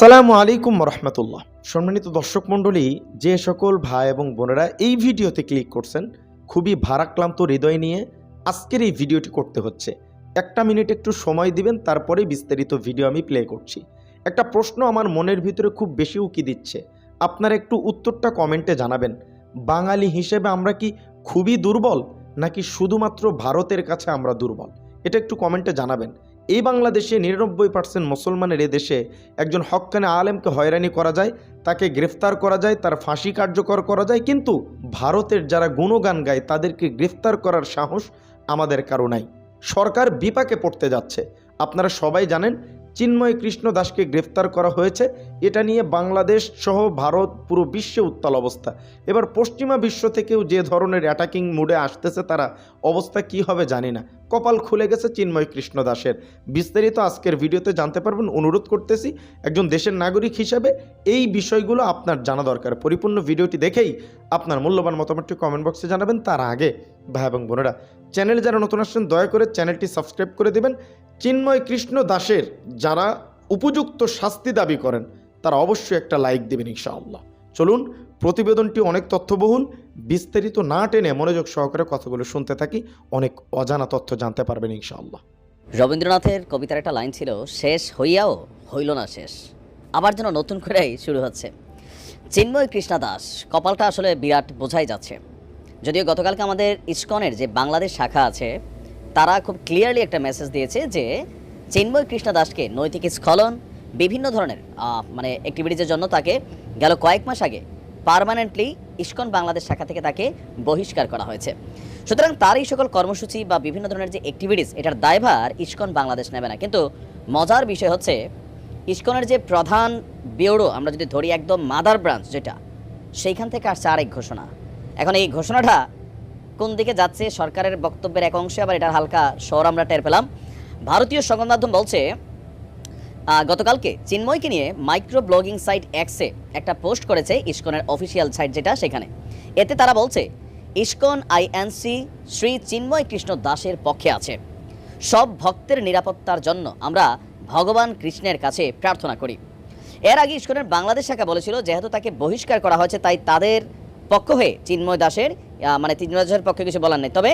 আসসালামু আলাইকুম রহমতুল্লাহ। সম্মানিত দর্শক মণ্ডলী, যে সকল ভাই এবং বোনেরা এই ভিডিওতে ক্লিক করছেন, খুবই ভারাক্লান্ত হৃদয় নিয়ে আজকের এই ভিডিওটি করতে হচ্ছে। একটা মিনিট একটু সময় দিবেন তারপরে বিস্তারিত ভিডিও আমি প্লে করছি। একটা প্রশ্ন আমার মনের ভিতরে খুব বেশি উকি দিচ্ছে। আপনারা একটু উত্তরটা কমেন্টে জানাবেন। বাঙালি হিসেবে আমরা কি খুবই দুর্বল, নাকি শুধুমাত্র ভারতের কাছে আমরা দুর্বল? এটা একটু কমেন্টে জানাবেন। এই বাংলাদেশে নিরানব্বই পার্সেন্ট মুসলমানের দেশে একজন হকখানে আলেমকে হয়রানি করা যায়, তাকে গ্রেফতার করা যায়, তার ফাঁসি কার্যকর করা যায়, কিন্তু ভারতের যারা গুণগান গায়, তাদেরকে গ্রেফতার করার সাহস আমাদের কারও নাই। সরকার বিপাকে পড়তে যাচ্ছে। আপনারা সবাই জানেন চিন্ময় কৃষ্ণ দাসকে গ্রেফতার করা হয়েছে। এটা নিয়ে বাংলাদেশ সহ ভারত পুরো বিশ্বে উত্তাল অবস্থা। এবার পশ্চিমা বিশ্ব থেকেও যে ধরনের অ্যাটাকিং মুডে আসতেছে তারা অবস্থা কি হবে জানি না। কপাল খুলে গেছে চিন্ময় কৃষ্ণ দাসের। বিস্তারিত আজকের ভিডিওতে জানতে পারবেন, অনুরোধ করতেছি একজন দেশের নাগরিক হিসাবে এই বিষয়গুলো আপনার জানা দরকার। পরিপূর্ণ ভিডিওটি দেখেই আপনার মূল্যবান মতামতটি কমেন্ট বক্সে জানাবেন। তার আগে ভাই এবং বোনেরা, চ্যানেলে যারা নতুন আসছেন, দয়া করে চ্যানেলটি সাবস্ক্রাইব করে দেবেন। চিন্ময় কৃষ্ণ দাসের যারা উপযুক্ত শাস্তি দাবি করেন, তারা অবশ্যই একটা লাইক দেবেন ইনশাআল্লাহ। চলুন, প্রতিবেদনটি অনেক তথ্যবহুল। বিস্তারিত না টেনে মনোযোগ সহকারে কথাগুলো শুনতে থাকি, অনেক অজানা তথ্য জানতে পারবেন ইনশাআল্লাহ। রবীন্দ্রনাথের কবিতার একটা লাইন ছিল, শেষ হইয়াও হইল না শেষ। আবার যেন নতুন করেই শুরু হচ্ছে। চিন্ময় কৃষ্ণা দাস কপালটা আসলে বিরাট বোঝাই যাচ্ছে। যদিও গতকালকে আমাদের ইসকনের যে বাংলাদেশ শাখা আছে, তারা খুব ক্লিয়ারলি একটা মেসেজ দিয়েছে যে চিন্ময় কৃষ্ণা দাসকে নৈতিক স্খলন, বিভিন্ন ধরনের মানে অ্যাক্টিভিটিজের জন্য তাকে গেল কয়েক মাস আগে পার্মানেন্টলি ইস্কন বাংলাদেশ শাখা থেকে তাকে বহিষ্কার করা হয়েছে। সুতরাং তার এই সকল কর্মসূচি বা বিভিন্ন ধরনের যে অ্যাক্টিভিটিস এটার দায়ভার ইস্কন বাংলাদেশ নেবে না। কিন্তু মজার বিষয় হচ্ছে, ইস্কনের যে প্রধান ব্যুরো, আমরা যদি ধরি একদম মাদার ব্রাঞ্চ যেটা, সেইখান থেকে আসছে আরেক ঘোষণা। এখন এই ঘোষণাটা কোন দিকে যাচ্ছে সরকারের বক্তব্যের এক অংশে, আবার এটার হালকা স্বর আমরা টের পেলাম। ভারতীয় সংবাদ মাধ্যম বলছে গতকালকে চিন্ময়কে নিয়ে মাইক্রো ব্লগিং সাইট এক্সে একটা পোস্ট করেছে ইস্কনের অফিসিয়াল সাইট যেটা সেখানে। এতে তারা বলছে, ইস্কন আইএনসি শ্রী চিন্ময় কৃষ্ণ দাসের পক্ষে আছে। সব ভক্তের নিরাপত্তার জন্য আমরা ভগবান কৃষ্ণের কাছে প্রার্থনা করি। এর আগে ইস্কনের বাংলাদেশ শাখা বলেছিল, যেহেতু তাকে বহিষ্কার করা হয়েছে, তাই তাদের পক্ষ হয়ে চিন্ময় দাসের মানে চিন্ময় দাসের পক্ষে কিছু বলার নেই। তবে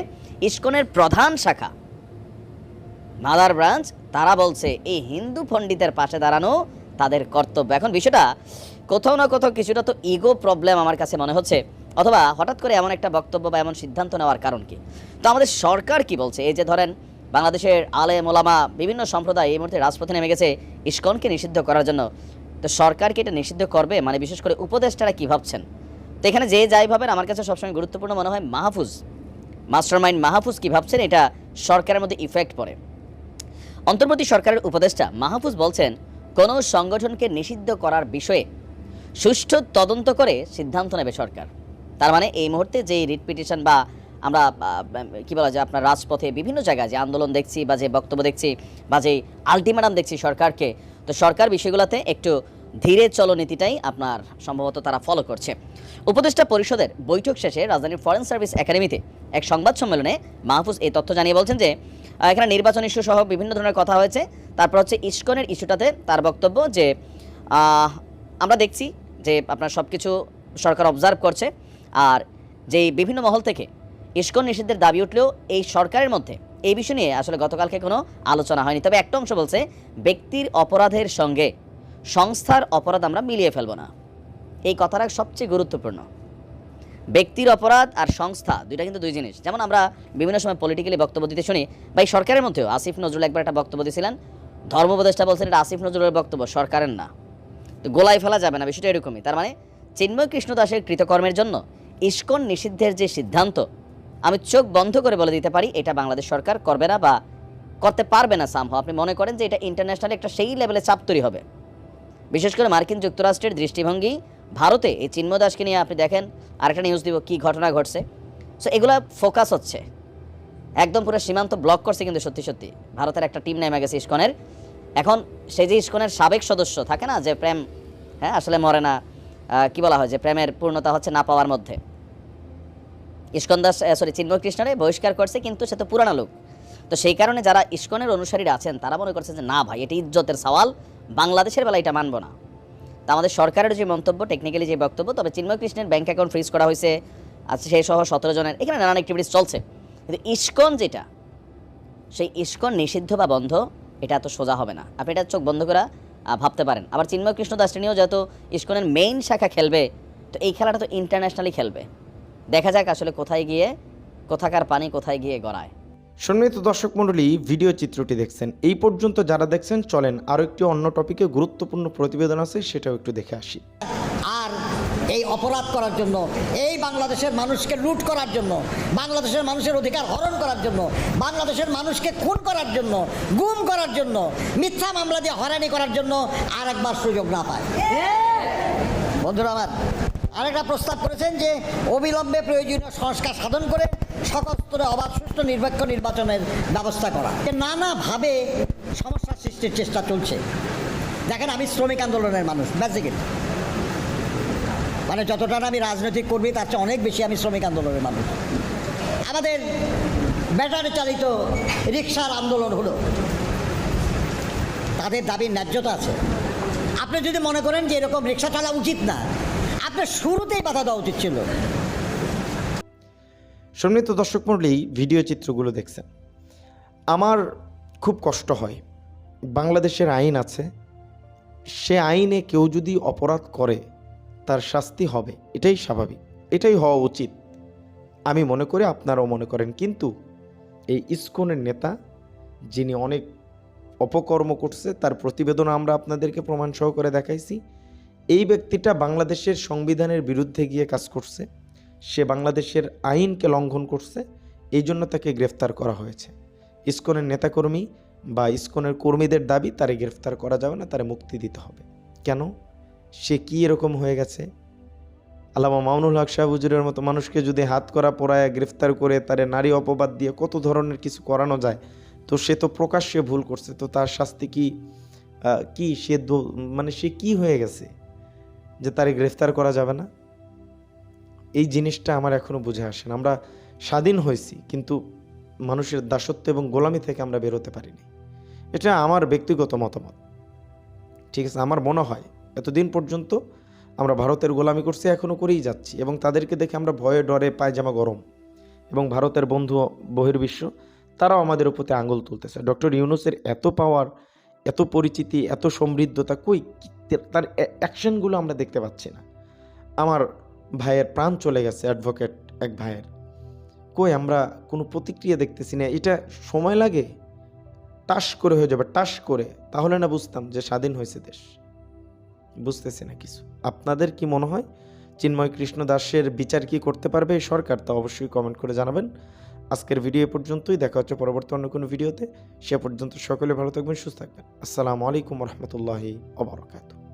ইস্কনের প্রধান শাখা, মাদার ব্রাঞ্চ, তারা বলছে এই হিন্দু পণ্ডিতের পাশে দাঁড়ানো তাদের কর্তব্য। এখন বিষয়টা, কোথাও না কোথাও কিছুটা তো ইগো প্রবলেম আমার কাছে মনে হচ্ছে। অথবা হঠাৎ করে এমন একটা বক্তব্য বা এমন সিদ্ধান্ত নেওয়ার কারণ কি? তো আমাদের সরকার কি বলছে? এই যে ধরেন, বাংলাদেশের আলে মোলামা বিভিন্ন সম্প্রদায় এই মুহূর্তে রাজপথে নেমে গেছে ইস্কনকে নিষিদ্ধ করার জন্য। তো সরকার কি এটা নিষিদ্ধ করবে? মানে বিশেষ করে উপদেষ্টারা কি ভাবছেন? তো এখানে যে যাই ভাবেন, আমার কাছে সবসময় গুরুত্বপূর্ণ মনে হয় মাহফুজ। মাস্টার মাইন্ড মাহফুজ কি ভাবছেন, এটা সরকারের মধ্যে ইফেক্ট পড়ে। অন্তর্বর্তী সরকারের উপদেষ্টা মাহফুজ বলছেন, কোনো সংগঠনকে নিষিদ্ধ করার বিষয়ে সুষ্ঠু তদন্ত করে সিদ্ধান্ত নেবে সরকার। তার মানে এই মুহূর্তে যে রিট পিটিশন বা আমরা কি বলা যায়, আপনার রাজপথে বিভিন্ন জায়গায় যে আন্দোলন দেখছি বা যে বক্তব্য দেখছি বা যে আলটিমেটাম দেখছি সরকারকে, তো সরকার বিষয়গুলোতে একটু ধীরে চলো নীতিটাই আপনার সম্ভবত তারা ফলো করছে। উপদেষ্টা পরিষদের বৈঠক শেষে রাজধানীর ফরেন সার্ভিস একাডেমিতে এক সংবাদ সম্মেলনে মাহফুজ এই তথ্য জানিয়ে বলছেন যে এখানে নির্বাচন ইস্যু সহ বিভিন্ন ধরনের কথা হয়েছে। তারপর হচ্ছে ইস্কনের ইস্যুটাতে তার বক্তব্য যে আমরা দেখছি যে আপনার সব কিছু সরকার অবজার্ভ করছে আর যেই বিভিন্ন মহল থেকে ইস্কন নিষিদ্ধের দাবি উঠলেও এই সরকারের মধ্যে এই বিষয় নিয়ে আসলে গতকালকে কোনো আলোচনা হয়নি। তবে একটা অংশ বলছে, ব্যক্তির অপরাধের সঙ্গে সংস্থার অপরাধ আমরা মিলিয়ে ফেলব না। এই কথাটা সবচেয়ে গুরুত্বপূর্ণ। ব্যক্তির অপরাধ আর সংস্থা দুইটা কিন্তু দুই জিনিস। যেমন আমরা বিভিন্ন সময় পলিটিক্যালি বক্তব্য দিতে শুনি বা এই সরকারের মধ্যেও আসিফ নজরুল একবার একটা বক্তব্য দিয়েছিলেন, ধর্ম উপদেষ্টা বলছেন এটা আসিফ নজরুলের বক্তব্য, সরকারের না। তো গোলায় ফেলা যাবে না, বিষয়টা এরকমই। তার মানে চিন্ময় কৃষ্ণ দাসের কৃতকর্মের জন্য ইস্কন নিষিদ্ধের যে সিদ্ধান্ত, আমি চোখ বন্ধ করে বলে দিতে পারি, এটা বাংলাদেশ সরকার করবে না বা করতে পারবে না সামহ আপনি মনে করেন যে এটা ইন্টারন্যাশনাল একটা সেই লেভেলে চাপ তৈরি হবে। বিশেষ করে মার্কিন যুক্তরাষ্ট্রের দৃষ্টিভঙ্গি, ভারতে এই চিন্ময় দাসকে নিয়ে আপনি দেখেন, আরেকটা নিউজ দিব, কী ঘটনা ঘটছে। সো এগুলো ফোকাস হচ্ছে। একদম পুরো সীমান্ত ব্লক করছে কিন্তু সত্যি সত্যি। ভারতের একটা টিম নেমে গেছে ইস্কনের। এখন সে যে ইস্কনের সাবেক সদস্য, থাকে না, যে প্রেম হ্যাঁ আসলে মরে না কি বলা হয়, যে প্রেমের পূর্ণতা হচ্ছে না পাওয়ার মধ্যে। ইস্কন দাস সরি চিন্ময় কৃষ্ণরে বহিষ্কার করছে, কিন্তু সে তো পুরানো লোক। তো সেই কারণে যারা ইস্কনের অনুসারীরা আছেন, তারা মনে করছে যে, না ভাই, এটি ইজ্জতের সওয়াল, বাংলাদেশের বেলা এটা মানব না। তা আমাদের সরকারের যে মন্তব্য টেকনিক্যালি যে বক্তব্য, তবে চিন্ময় কৃষ্ণের ব্যাংক অ্যাকাউন্ট ফ্রিজ করা হয়েছে আচ্ছা সেই সহ সতেরো জনের, এখানে নানান অ্যাক্টিভিটিস চলছে। কিন্তু ইস্কন যেটা, সেই ইস্কন নিষিদ্ধ বা বন্ধ, এটা এত সোজা হবে না। আপনি এটা চোখ বন্ধ করা ভাবতে পারেন। আবার চিন্ময় কৃষ্ণ দাসটি নিয়েও যেহেতু ইস্কনের মেইন শাখা খেলবে, তো এই খেলাটা তো ইন্টারন্যাশনালি খেলবে। দেখা যাক আসলে কোথায় গিয়ে, কোথাকার পানি কোথায় গিয়ে গড়ায়। সম্মানিত দর্শক মণ্ডলী, ভিডিও চিত্রটি দেখছেন। এই পর্যন্ত যারা দেখছেন, চলেন আরও একটি অন্য টপিকে গুরুত্বপূর্ণ প্রতিবেদন আছে, সেটাও একটু দেখে আসি। আর এই অপরাধ করার জন্য, এই বাংলাদেশের মানুষকে লুট করার জন্য, বাংলাদেশের মানুষের অধিকার হরণ করার জন্য, বাংলাদেশের মানুষকে খুন করার জন্য, গুম করার জন্য, মিথ্যা মামলা দিয়ে হয়রানি করার জন্য আর একবার সুযোগ না পায়। বন্ধুরা আমার আরেকটা প্রস্তাব করেছেন যে, অবিলম্বে প্রয়োজনীয় সংস্কার সাধন করে সকল স্তরে অবাধ সুষ্ঠু নিরপেক্ষ নির্বাচনের ব্যবস্থা করা। নানাভাবে সমস্যা সৃষ্টির চেষ্টা চলছে। দেখেন, আমি শ্রমিক আন্দোলনের মানুষ বেসিক্যালি মানে যতটা আমি রাজনৈতিক কর্মী, তার চেয়ে অনেক বেশি আমি শ্রমিক আন্দোলনের মানুষ। আমাদের ব্যাটারি চালিত রিক্সার আন্দোলন হলো। তাদের দাবির ন্যায্যতা আছে। আপনি যদি মনে করেন যে এরকম রিক্সা চালা উচিত না, আপনার শুরুতেই বাধা দেওয়া উচিত ছিল। সম্মানিত দর্শক মণ্ডলী, ভিডিও চিত্রগুলো দেখছেন। আমার খুব কষ্ট হয়। বাংলাদেশের আইন আছে। সে আইনে কেউ যদি অপরাধ করে, তার শাস্তি হবে। এটাই স্বাভাবিক। এটাই হওয়া উচিত। আমি মনে করি আপনারাও মনে করেন, কিন্তু এই ইস্কনের নেতা, যিনি অনেক অপকর্ম করছে, তার প্রতিবেদন আমরা আপনাদেরকে প্রমাণ সহকারে দেখাইছি। এই ব্যক্তিটা বাংলাদেশের সংবিধানের বিরুদ্ধে গিয়ে কাজ করছে। সে বাংলাদেশের আইনকে লঙ্ঘন করছে, এই জন্য তাকে গ্রেফতার করা হয়েছে। ইস্কনের নেতাকর্মী বা ইস্কনের কর্মীদের দাবি, তারে গ্রেফতার করা যাবে না, তারে মুক্তি দিতে হবে। কেন? সে কি এরকম হয়ে গেছে? আলামা মামুনুল হক শাহ হুজুরের মতো মানুষকে যদি হাত করা পড়ায়, গ্রেফতার করে তারে নারী অপবাদ দিয়ে কত ধরনের কিছু করানো যায়, তো সে তো প্রকাশ্যে ভুল করছে, তো তার শাস্তি কি কি সে মানে সে কি হয়ে গেছে যে তারে গ্রেফতার করা যাবে না? এই জিনিসটা আমার এখনও বুঝে আসে না। আমরা স্বাধীন হয়েছি, কিন্তু মানুষের দাসত্ব এবং গোলামি থেকে আমরা বেরোতে পারিনি। এটা আমার ব্যক্তিগত মতামত। ঠিক আছে, আমার মনে হয় এতদিন পর্যন্ত আমরা ভারতের গোলামি করছি এখনও করেই যাচ্ছি এবং তাদেরকে দেখে আমরা ভয়ে ডরে পায়জামা গরম এবং ভারতের বন্ধু বহির্বিশ্ব, তারাও আমাদের উপরে আঙুল তুলতেছে। ডক্টর ইউনুসের এত পাওয়ার এত পরিচিতি, এত সমৃদ্ধতা কই? তার অ্যাকশনগুলো আমরা দেখতে পাচ্ছি না। আমার ভাইয়ের প্রাণ চলে গেছে অ্যাডভোকেট এক ভাইয়ের। কই আমরা কোনো প্রতিক্রিয়া দেখতেছি না, এটা সময় লাগে? টাস করে হয়ে যাবে, টাস করে। তাহলে না বুঝতাম যে স্বাধীন হয়েছে দেশ। বুঝতেছি না কিছু। আপনাদের কি মনে হয়? চিন্ময় কৃষ্ণ দাসের বিচার কি করতে পারবে এই সরকার? তা অবশ্যই কমেন্ট করে জানাবেন। আজকের ভিডিও এ পর্যন্তই, দেখা হচ্ছে পরবর্তী অন্য কোনো ভিডিওতে সে পর্যন্ত সকলে ভালো থাকবেন, সুস্থ থাকবেন। আসসালামু আলাইকুম রহমতুল্লাহি অবরকাত